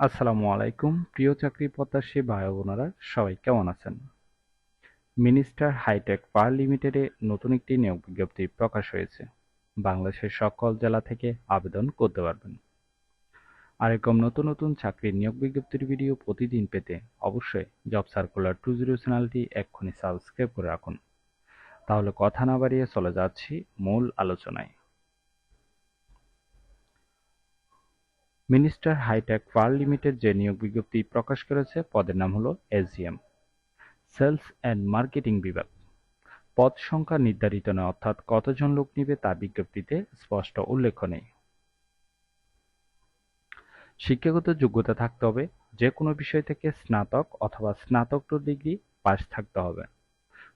আসসালামু আলাইকুম, প্রিয় চাকরি প্রত্যাশী ভাই বোনেরা, সবাই কেমন আছেন? মিনিস্টার হাইটেক পার লিমিটেডে নতুন একটি নিয়োগ বিজ্ঞপ্তি প্রকাশ হয়েছে। বাংলাদেশের সকল জেলা থেকে আবেদন করতে পারবেন। আর এরকম নতুন নতুন চাকরির নিয়োগ বিজ্ঞপ্তির ভিডিও প্রতিদিন পেতে অবশ্যই জব সার্কুলার টু জিরো চ্যানেলটি এক্ষুনি সাবস্ক্রাইব করে রাখুন। তাহলে কথা না বাড়িয়ে চলে যাচ্ছি মূল আলোচনায়। মিনিস্টার হাইটেক পার লিমিটেড যে নিয়োগ বিজ্ঞপ্তি প্রকাশ করেছে, পদের নাম হলো এসজিএম সেলস অ্যান্ড মার্কেটিং বিভাগ। পদ সংখ্যা নির্ধারিত নয়, অর্থাৎ কতজন লোক নিবে তা বিজ্ঞপ্তিতে স্পষ্ট উল্লেখ নেই। শিক্ষাগত যোগ্যতা থাকতে হবে, যে কোনো বিষয় থেকে স্নাতক অথবা স্নাতকোত্তর ডিগ্রি পাস থাকতে হবে।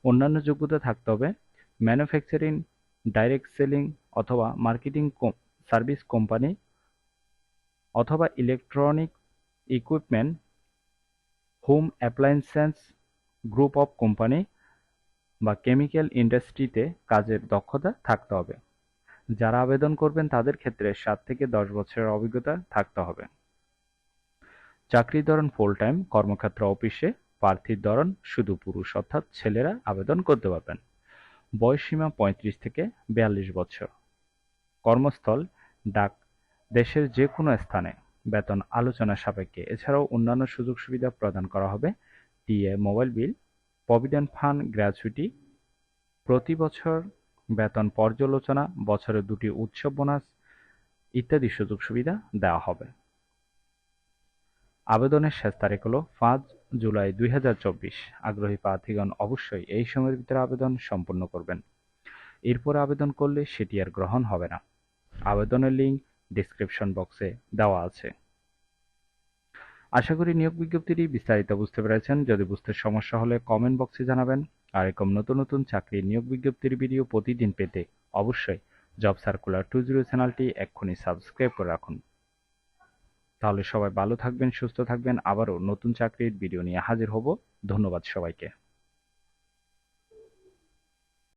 অন্যান্য যোগ্যতা থাকতে হবে, ম্যানুফ্যাকচারিং, ডাইরেক্ট সেলিং অথবা মার্কেটিং সার্ভিস কোম্পানি অথবা electronic equipment home appliances group of company বা কেমিক্যাল ইন্ডাস্ট্রিতে কাজের দক্ষতা থাকতে হবে। যারা আবেদন করবেন তাদের ক্ষেত্রে সাত থেকে দশ বছরের অভিজ্ঞতা থাকতে হবে। চাকরির ধরন ফুল টাইম কর্মক্ষেত্র অফিসে প্রার্থীর ধরন শুধু পুরুষ অর্থাৎ ছেলেরা আবেদন করতে পারবেন। বয়সসীমা পঁয়ত্রিশ থেকে বিয়াল্লিশ বছর। কর্মস্থল, ডাক দেশের যে কোনো স্থানে বেতন আলোচনা সাপেক্ষে। এছাড়াও অন্যান্য সুযোগ সুবিধা প্রদান করা হবে। TA mobile bill, provident fund gratuity, প্রতি বছর বেতন পর্যালোচনা, বছরে দুটি উৎসব বোনাস ইত্যাদি সুযোগ সুবিধা দেওয়া হবে। আবেদনের শেষ তারিখ হল পাঁচ জুলাই দুই হাজার চব্বিশ। আগ্রহী প্রার্থীগণ অবশ্যই এই সময়ের ভিতরে আবেদন সম্পূর্ণ করবেন। এরপর আবেদন করলে সেটি আর গ্রহণ হবে না। আবেদনের লিঙ্ক ডিসক্রিপশন বক্সে দেওয়া আছে। আশা করি নিয়োগ বিজ্ঞপ্তিটি বিস্তারিত বুঝতে পেরেছেন। যদি বুঝতে সমস্যা হলে কমেন্ট বক্সে জানাবেন। আর এরকম নতুন নতুন চাকরির নিয়োগ বিজ্ঞপ্তির ভিডিও প্রতিদিন পেতে অবশ্যই জব সার্কুলার টু জিরো চ্যানেলটি এক্ষুনি সাবস্ক্রাইব করে রাখুন। তাহলে সবাই ভালো থাকবেন, সুস্থ থাকবেন। আবারও নতুন চাকরির ভিডিও নিয়ে হাজির হব। ধন্যবাদ সবাইকে।